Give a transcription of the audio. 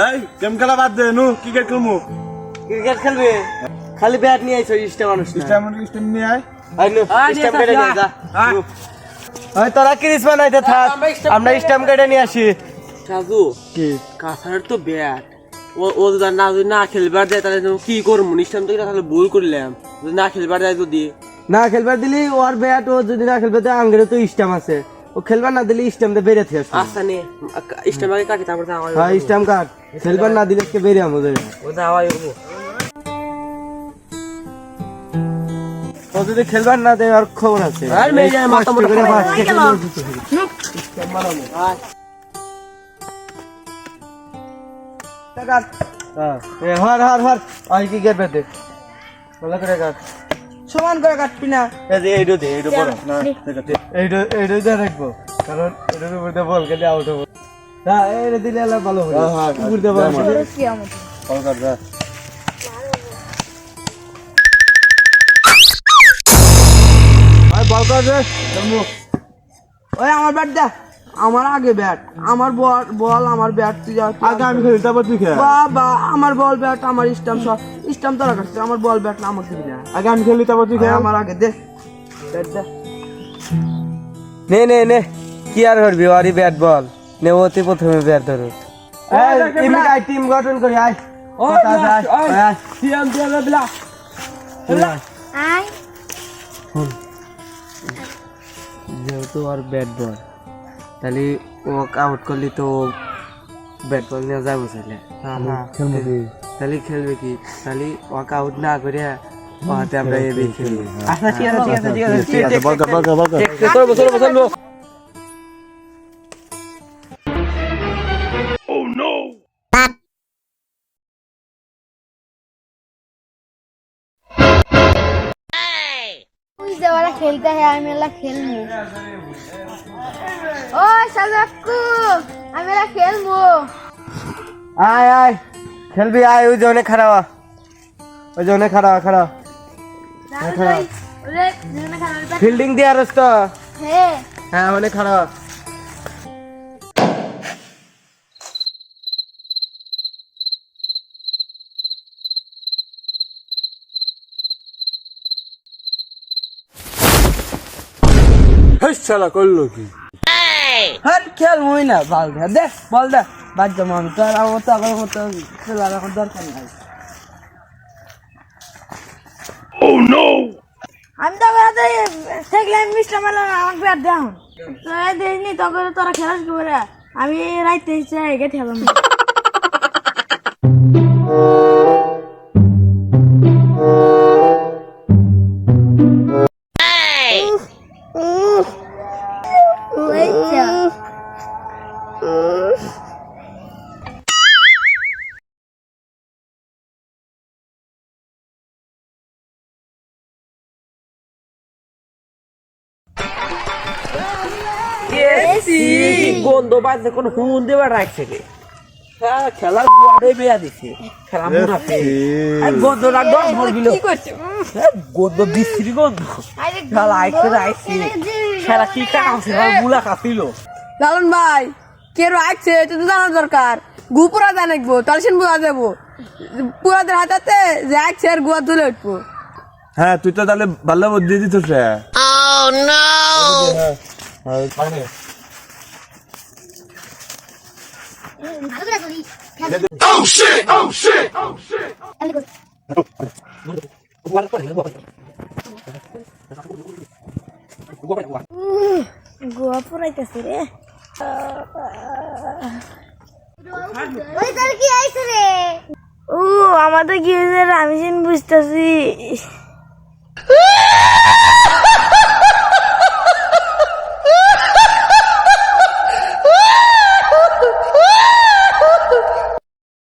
এই গেম খেলা বাদ দে নু ক্রিকেট খেলমু। ক্রিকেট খেলবে? খালি ব্যাট নিয়ে আইছো ইস্টা মানুষ স্টেম নিয়ে আয়। আই নো কেটে নিয়ে যা ওই তোরা ক্রিস বানাইতে থাক আমরা কেটে নিয়ে আসি। সাজু কি? কাছার তো ব্যাট ও ও যদি না যদি না খেলবার দেয় তাহলে কি করব নিশ্চয় তো তাহলে ভুল করলাম। যদি না খেলবার দেয় যদি। না খেলবার দিলি ওর ব্যাট ও যদি না খেলবে তো আঙ্গেরে তো স্টাম্প আছে। ও খেলবার না দিলি স্টাম্প দিয়ে বেরিয়ে থেকে আস্তা নে। ইস্টেমাকে কাটি তারপর তো হ্যাঁ স্টাম্প কাট। খেলবার না দিলে আজকে বেরিয়ে আমাদের। ও তো আওয়াজ হব। ও যদি খেলবার না দেয় আর খবর আছে। আর মেয়ে যায় মাথা মোটা করে করে বাঁচতে গেল। হ্যাঁ এ, হর হর হর। আই কি গেট বেতে বলা করে কাট। সমান করে কাটবি না। এই যে এইটো দে এইটো বড় না এইটো এইটো দিয়ে রাখব কারণ এটার উপর দিয়ে বল খেলে আউট হব। হ্যাঁ এইটা দিলে আলাদা ভালো হবে। হ্যাঁ, উপর দিয়ে বল যা রে ওই আমার ব্যাট দে। আমার আগে ব্যাট আমার বল বল আমার ব্যাট তুই যা আগে আমি খেলি তারপর তুই খেল। বাবা আমার বল ব্যাট আমার স্টাম্প সব স্টাম্প তোরা কাটছে আমার বল ব্যাট না আমাকে দিবি না আগে আমি খেলি তারপর তুই খেল। আমার আগে দে। ব্যাট দে। নে নে নে। কি আর করবি ওরই ব্যাট বল নে ওতে প্রথমে ব্যাট ধরো। টিম আই টিম গঠন করি আয়। ও আয়। সিএম দিয়ে বিলা আয়। যেহেতু আর ব্যাট বল তাহলে ও আউট করলে তো ব্যাট বল নিয়ে যাব তাহলে। তাহলে খেলবে কি? তাহলে ওয়াক আউট না করে ওহাতে আমরা এ খেলি। আচ্ছা ঠিক আছে ঠিক আছে ঠিক আছে। ঠিক আছে বল কর বল কর বল কর। চলবো চলবো চলবো বুঝতে পারা খেলতে হয় আমি এলা খেলব ও সাজাকু আমি এলা খেলব আয় আয় খেলবি আয় ওই জনে খারাপ। ওই জনে খারাপ খারাপ ফিল্ডিং দিয়ে আর তো হে হ্যাঁ অনেক খারাপ হেই শালা করল কি? হ্যাঁ খেল মুই না বল দে দে বল দে। বাদ যাব আমি তো আর আমার তো আগের মতো খেলার এখন দরকার নাই। আমি তো বেড়াতে থাকলে আমি মিষ্টা মেলা আমাকে তোরা দেয়নি তখন তোরা খেলা শুরু করে আমি রাইতে এগে খেলাম। গন্ধ কোন হুন দেবার রাখছে রে। হ্যাঁ খেলার বেয়া দিছে। খেলা মুনাফে গন্ধ গন্ধ বিশ্রী গন্ধ খেলা আইসে খেলা কি কাছে মুলা খাছিল লালন ভাই কে রাখছে এটা তো জানা দরকার। গু পুরা জানাইবো তাহলে সেন বোঝা যাব পুরাদের হাতাতে যে আইছে আর গুয়া তুলে উঠবো। হ্যাঁ তুই তো তাহলে ভালো বুদ্ধি দিত রে গোয়া পুরাইতেছে রে ওই তোর কি আইছে রে ও, আমাদের কি হয়েছে আমি বুঝতেছি